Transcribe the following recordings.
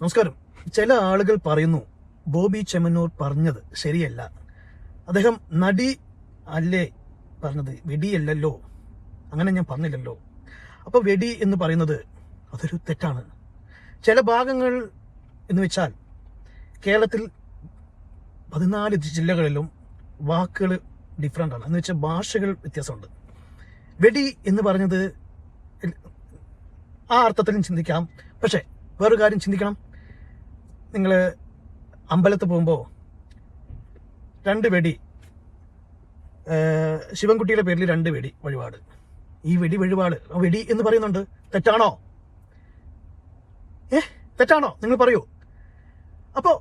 നമസ്കാരം. ചില ആളുകൾ പറയുന്നു ബോബി ചെമ്മന്നൂർ പറഞ്ഞത് ശരിയല്ല. അദ്ദേഹം നടി അല്ലേ പറഞ്ഞത്? വെടിയല്ലല്ലോ അങ്ങനെ ഞാൻ പറഞ്ഞില്ലല്ലോ. അപ്പോൾ വെടി എന്ന് പറയുന്നത് അതൊരു തെറ്റാണ്. ചില ഭാഗങ്ങൾ എന്ന് വെച്ചാൽ കേരളത്തിൽ പതിനാല് ജില്ലകളിലും വാക്കുകൾ ഡിഫറെന്റ് ആണ്. എന്ന് വെച്ചാൽ ഭാഷകൾ വ്യത്യാസമുണ്ട്. വെടി എന്ന് പറഞ്ഞത് ആ അർത്ഥത്തിലും ചിന്തിക്കാം. പക്ഷേ വേറൊരു കാര്യം ചിന്തിക്കണം. നിങ്ങൾ അമ്പലത്തിൽ പോകുമ്പോൾ രണ്ട് വെടി ശിവൻകുട്ടിയുടെ പേരിൽ രണ്ട് വെടി വഴിപാട്. ഈ വെടി വഴിപാട് വെടി എന്ന് പറയുന്നുണ്ട്. തെറ്റാണോ? ഏ തെറ്റാണോ? നിങ്ങൾ പറയൂ. അപ്പോൾ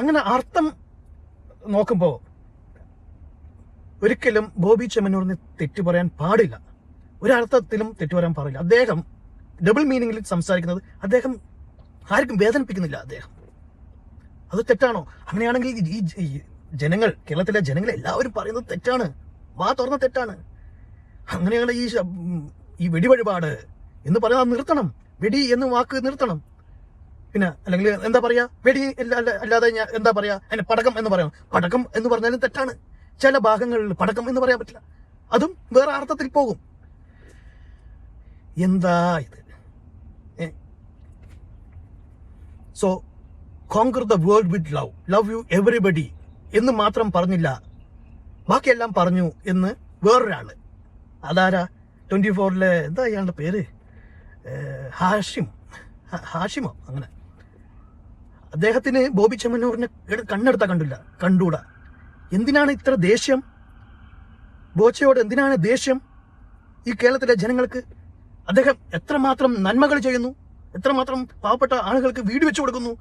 അങ്ങനെ അർത്ഥം നോക്കുമ്പോൾ ഒരിക്കലും ബോബി ചെമ്മന്നൂറിന് തെറ്റു പറയാൻ പാടില്ല. ഒരർത്ഥത്തിലും തെറ്റു പറയാൻ പാടില്ല. അദ്ദേഹം ഡബിൾ മീനിങ്ങിൽ സംസാരിക്കുന്നത് അദ്ദേഹം ആർക്കും വേദനിപ്പിക്കുന്നില്ല അദ്ദേഹം. അത് തെറ്റാണോ? അങ്ങനെയാണെങ്കിൽ ഈ ജനങ്ങൾ കേരളത്തിലെ ജനങ്ങൾ എല്ലാവരും പറയുന്നത് തെറ്റാണ്. വാ തുറന്ന തെറ്റാണ്. അങ്ങനെയാണ് ഈ ഈ വെടി ഈ വെടിവഴിപാട് എന്ന് പറയുന്നത് നിർത്തണം. വെടി എന്ന് വാക്ക് നിർത്തണം. പിന്നെ അല്ലെങ്കിൽ എന്താ പറയാ? വെടി അല്ല- അല്ല- അല്ലാതെ ഞാൻ എന്താ പറയാ? അതിന് പടക്കം എന്ന് പറയാം. പടക്കം എന്ന് പറഞ്ഞാലും തെറ്റാണ്. ചില ഭാഗങ്ങളിൽ പടക്കം എന്ന് പറയാൻ പറ്റില്ല. അതും വേറെ അർത്ഥത്തിൽ പോകും. എന്താ ഇത്? So conquer the world with love love you everybody എന്ന് മാത്രം പറഞ്ഞില്ല. ബാക്കിയെല്ലാം പറഞ്ഞു എന്ന് വേറൊരാൾ. അതാരാ? ട്വന്റി ഫോറിലെ എന്താ അയാളുടെ പേര്? ഹാഷിം. ഹാഷിമോ? അങ്ങനെ. അദ്ദേഹത്തിന് ബോബി ചെമ്മനൂറിനെ കണ്ണെടുത്താൽ കണ്ടില്ല. കണ്ടൂടാ. എന്തിനാണ് ഇത്ര ദേഷ്യം? ബോച്ചയോട് എന്തിനാണ് ദേഷ്യം? ഈ കേരളത്തിലെ ജനങ്ങൾക്ക് അദ്ദേഹം എത്രമാത്രം നന്മകൾ ചെയ്യുന്നു? എത്രമാത്രം പാവപ്പെട്ട ആളുകൾക്ക് വീട് വെച്ചു കൊടുക്കുന്നു?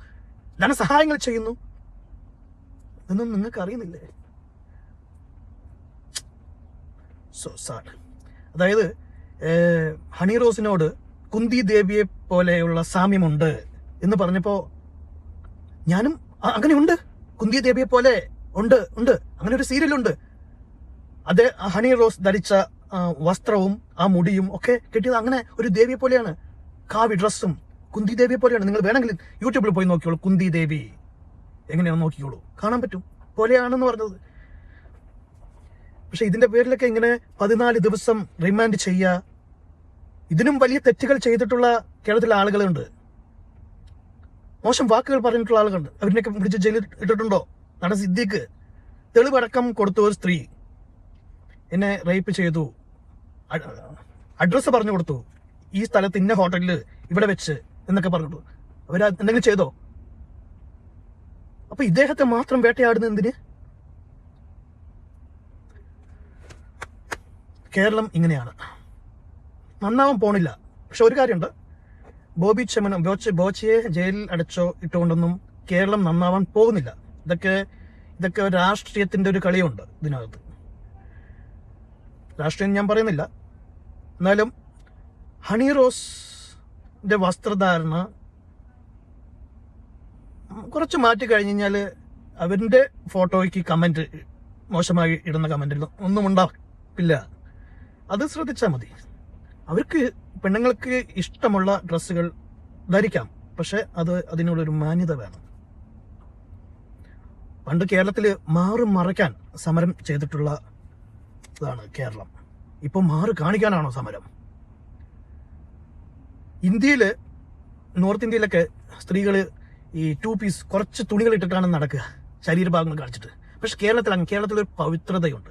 ധനസഹായങ്ങൾ ചെയ്യുന്നു? ഇതൊന്നും നിങ്ങൾക്ക് അറിയുന്നില്ലേ? സോ സാഡ് അതായത് ഹണി റോസിനോട് കുന്തി ദേവിയെ പോലെയുള്ള സാമ്യമുണ്ട് എന്ന് പറഞ്ഞപ്പോ ഞാനും അങ്ങനെ ഉണ്ട് കുന്തി ദേവിയെ പോലെ ഉണ്ട് ഉണ്ട്. അങ്ങനെ ഒരു സീരിയലുണ്ട്. അത് ഹണി റോസ് ധരിച്ച വസ്ത്രവും ആ മുടിയും ഒക്കെ കിട്ടിയത് അങ്ങനെ ഒരു ദേവിയെ പോലെയാണ്. കാവി ഡ്രസ്സും കുന്തി ദേവിയെ പോലെയാണ്. നിങ്ങൾ വേണമെങ്കിൽ യൂട്യൂബിൽ പോയി നോക്കിയോളൂ കുന്തി ദേവി എങ്ങനെയാണെന്ന് നോക്കിയോളൂ കാണാൻ പറ്റും. പോലെയാണെന്ന് പറഞ്ഞത്. പക്ഷെ ഇതിന്റെ പേരിലൊക്കെ ഇങ്ങനെ പതിനാല് ദിവസം റിമാൻഡ് ചെയ്യുക ഇതിനും വലിയ തെറ്റുകൾ ചെയ്തിട്ടുള്ള കേരളത്തിലെ ആളുകളുണ്ട്. മോശം വാക്കുകൾ പറഞ്ഞിട്ടുള്ള ആളുകളുണ്ട്. അവരിനൊക്കെ പിടിച്ച് ജയിലിൽ ഇട്ടിട്ടുണ്ടോ? നടൻ സിദ്ധിക്ക് തെളിവടക്കം കൊടുത്ത ഒരു സ്ത്രീ. എന്നെ റേപ്പ് ചെയ്തു. അഡ്രസ്സ് പറഞ്ഞു കൊടുത്തു. ഈ സ്ഥലത്ത് ഇന്ന ഹോട്ടലിൽ ഇവിടെ വെച്ച് എന്നൊക്കെ പറഞ്ഞിട്ട്. അവർ എന്തെങ്കിലും ചെയ്തോ? അപ്പൊ ഇദ്ദേഹത്തെ മാത്രം വേട്ടയാടുന്ന എന്തിന്? കേരളം ഇങ്ങനെയാണ്. നന്നാവാൻ പോണില്ല. പക്ഷെ ഒരു കാര്യമുണ്ട്. ബോബി ചമനം ബോച്ച് ബോച്ചയെ ജയിലിൽ അടച്ചോ ഇട്ടുകൊണ്ടൊന്നും കേരളം നന്നാവാൻ പോകുന്നില്ല. ഇതൊക്കെ ഇതൊക്കെ രാഷ്ട്രീയത്തിന്റെ ഒരു കളിയുണ്ട് ഇതിനകത്ത്. രാഷ്ട്രീയം ഞാൻ പറയുന്നില്ല. എന്നാലും ഹണി റോസിന്റെ വസ്ത്രധാരണ കുറച്ച് മാറ്റി കഴിഞ്ഞ് കഴിഞ്ഞാൽ അവരുടെ ഫോട്ടോയ്ക്ക് കമന്റ് മോശമായി ഇടുന്ന കമന്റിൽ ഒന്നും ഉണ്ടാവില്ല. അത് ശ്രദ്ധിച്ചാൽ മതി. അവർക്ക് പെണ്ണുങ്ങൾക്ക് ഇഷ്ടമുള്ള ഡ്രസ്സുകൾ ധരിക്കാം. പക്ഷെ അത് അതിനുള്ളൊരു മാന്യത വേണം. പണ്ട് കേരളത്തിൽ മാറും മറയ്ക്കാൻ സമരം ചെയ്തിട്ടുള്ള ഇതാണ് കേരളം. ഇപ്പൊ മാറ് കാണിക്കാനാണോ സമരം? ഇന്ത്യയിൽ നോർത്ത് ഇന്ത്യയിലൊക്കെ സ്ത്രീകൾ ഈ ടു പീസ് കുറച്ച് തുണികൾ ഇട്ടിട്ടാണ് നടക്കുക. ശരീരഭാഗങ്ങൾ കാണിച്ചിട്ട്. പക്ഷെ കേരളത്തിൽ അങ്ങ് കേരളത്തിൽ ഒരു പവിത്രതയുണ്ട്.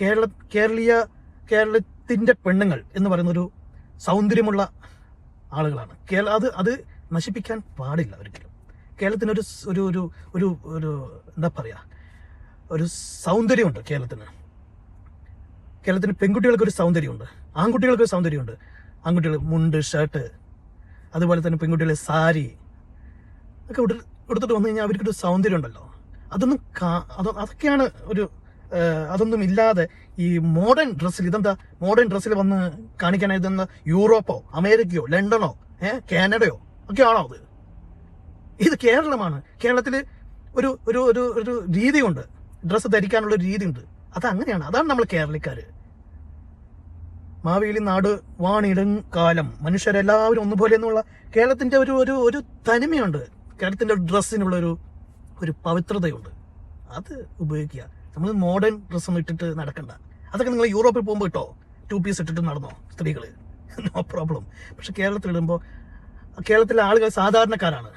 കേരള കേരളീയ കേരളത്തിന്റെ പെണ്ണുങ്ങൾ എന്ന് പറയുന്നൊരു സൗന്ദര്യമുള്ള ആളുകളാണ്. കേരള അത് അത് നശിപ്പിക്കാൻ പാടില്ല ഒരിക്കലും. കേരളത്തിനൊരു ഒരു ഒരു ഒരു ഒരു എന്താ പറയുക ഒരു സൗന്ദര്യമുണ്ട് കേരളത്തിന്. കേരളത്തിന് പെൺകുട്ടികൾക്ക് ഒരു സൗന്ദര്യമുണ്ട്. ആൺകുട്ടികൾക്ക് ഒരു സൗന്ദര്യമുണ്ട്. ആൺകുട്ടികൾ മുണ്ട് ഷർട്ട് അതുപോലെ തന്നെ പെൺകുട്ടികളെ സാരി ഒക്കെ എടുത്തിട്ട് വന്നു കഴിഞ്ഞാൽ അവർക്കൊരു സൗന്ദര്യം ഉണ്ടല്ലോ അതൊന്നും അതൊക്കെയാണ് ഒരു അതൊന്നും ഇല്ലാതെ ഈ മോഡേൺ ഡ്രസ്സിൽ ഇതെന്താ? മോഡേൺ ഡ്രസ്സിൽ വന്ന് കാണിക്കാനായി യൂറോപ്പോ അമേരിക്കയോ ലണ്ടനോ ഏഹ് കാനഡയോ ഒക്കെയാണോ അത്? ഇത് കേരളമാണ്. കേരളത്തിൽ ഒരു ഒരു ഒരു ഒരു രീതിയുണ്ട്. ഡ്രസ്സ് ധരിക്കാനുള്ള രീതിയുണ്ട്. അത് അങ്ങനെയാണ് അതാണ് നമ്മൾ കേരളക്കാര്. മാവേലി നാട് വാണിടും കാലം. മനുഷ്യരെല്ലാവരും ഒന്നുപോലെ എന്നുള്ള കേരളത്തിന്റെ ഒരു ഒരു ഒരു തനിമയുണ്ട്. കേരളത്തിന്റെ ഡ്രസ്സിനുള്ള ഒരു ഒരു പവിത്രതയുണ്ട്. അത് ഉപയോഗിക്കുക. നമ്മൾ മോഡേൺ ഡ്രസ്സൊന്നും ഇട്ടിട്ട് നടക്കണ്ട. അതൊക്കെ നിങ്ങൾ യൂറോപ്പിൽ പോകുമ്പോൾ ഇട്ടോ? ടു പീസ് ഇട്ടിട്ട് നടന്നോ സ്ത്രീകൾ നോ പ്രോബ്ലം പക്ഷെ കേരളത്തിൽ ഇടുമ്പോൾ കേരളത്തിലെ ആളുകൾ സാധാരണക്കാരാണ്.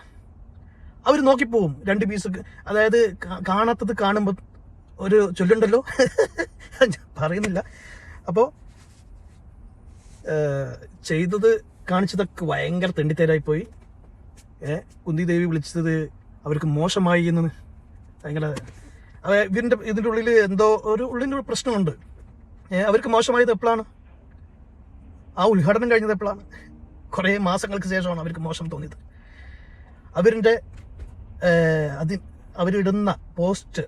അവർ നോക്കിപ്പോവും. രണ്ട് പീസ് അതായത് കാണാത്തത് കാണുമ്പോൾ ഒരു ചൊല്ലുണ്ടല്ലോ? പറയുന്നില്ല. അപ്പോൾ ചെയ്തത് കാണിച്ചതൊക്കെ ഭയങ്കര തെണ്ടിത്തേരായി പോയി ഏ കുന്തി ദേവി വിളിച്ചത് അവർക്ക് മോശമായി എന്ന് ഭയങ്കര അവ ഇതിന്റെ ഇതിന്റെ ഉള്ളിൽ എന്തോ ഒരു ഉള്ളിന്റെ പ്രശ്നമുണ്ട്. അവർക്ക് മോശമായത് എപ്പോഴാണ്? ആ ഉദ്ഘാടനം കഴിഞ്ഞത് എപ്പോഴാണ്? കുറേ മാസങ്ങൾക്ക് ശേഷമാണ് അവർക്ക് മോശം തോന്നിയത്. അവരിന്റെ അതി അവരിടുന്ന പോസ്റ്റ്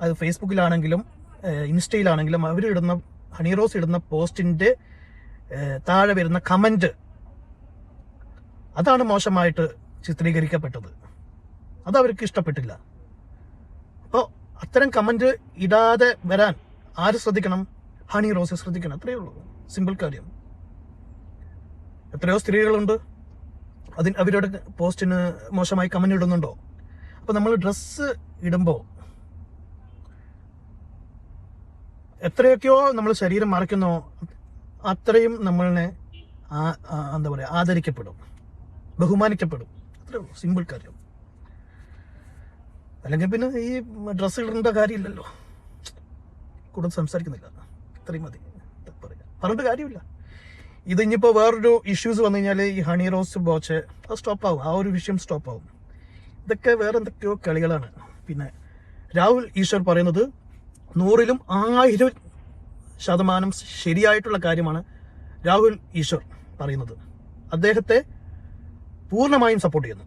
അത് ഫേസ്ബുക്കിലാണെങ്കിലും ഏഹ്, ഇൻസ്റ്റയിലാണെങ്കിലും അവരിടുന്ന ഹണിറോസ് ഇടുന്ന പോസ്റ്റിന്റെ ഏഹ്, താഴെ വരുന്ന കമന്റ് അതാണ് മോശമായിട്ട് ചിത്രീകരിക്കപ്പെട്ടത്. അത് അവർക്ക് ഇഷ്ടപ്പെട്ടില്ല. അപ്പോൾ അത്തരം കമന്റ് ഇടാതെ വരാൻ ആര് ശ്രദ്ധിക്കണം? ഹണി റോസ് ശ്രദ്ധിക്കണം. അത്രയേ ഉള്ളൂ. സിമ്പിൾ കാര്യം. എത്രയോ സ്ത്രീകളുണ്ട്. അതിന് അവരുടെ പോസ്റ്റിന് മോശമായി കമന്റ് ഇടുന്നുണ്ടോ? അപ്പോൾ നമ്മൾ ഡ്രസ്സ് ഇടുമ്പോൾ എത്രയൊക്കെയോ നമ്മൾ ശരീരം മറയ്ക്കുന്നോ അത്രയും നമ്മളെ എന്താ പറയുക ആദരിക്കപ്പെടും. ബഹുമാനിക്കപ്പെടും. അത്രേ ഉള്ളൂ സിമ്പിൾ കാര്യം. അല്ലെങ്കിൽ പിന്നെ ഈ ഡ്രസ്സ് ഇടേണ്ട കാര്യമില്ലല്ലോ. കൂടുതൽ സംസാരിക്കുന്നില്ല. ഇത്രയും മതി. പറഞ്ഞിട്ട് കാര്യമില്ല. ഇത് ഇനിയിപ്പോൾ വേറൊരു ഇഷ്യൂസ് വന്നു കഴിഞ്ഞാൽ ഈ ഹണി റോസ് ബോച്ച് അത് സ്റ്റോപ്പ് ആവും. ആ ഒരു വിഷയം സ്റ്റോപ്പ് ആവും. ഇതൊക്കെ വേറെ എന്തൊക്കെയോ കളികളാണ്. പിന്നെ രാഹുൽ ഈശ്വർ പറയുന്നത് നൂറിലും ആയിരം ശതമാനം ശരിയായിട്ടുള്ള കാര്യമാണ് രാഹുൽ ഈശ്വർ പറയുന്നത്. അദ്ദേഹത്തെ പൂർണമായും സപ്പോർട്ട് ചെയ്യുന്നു.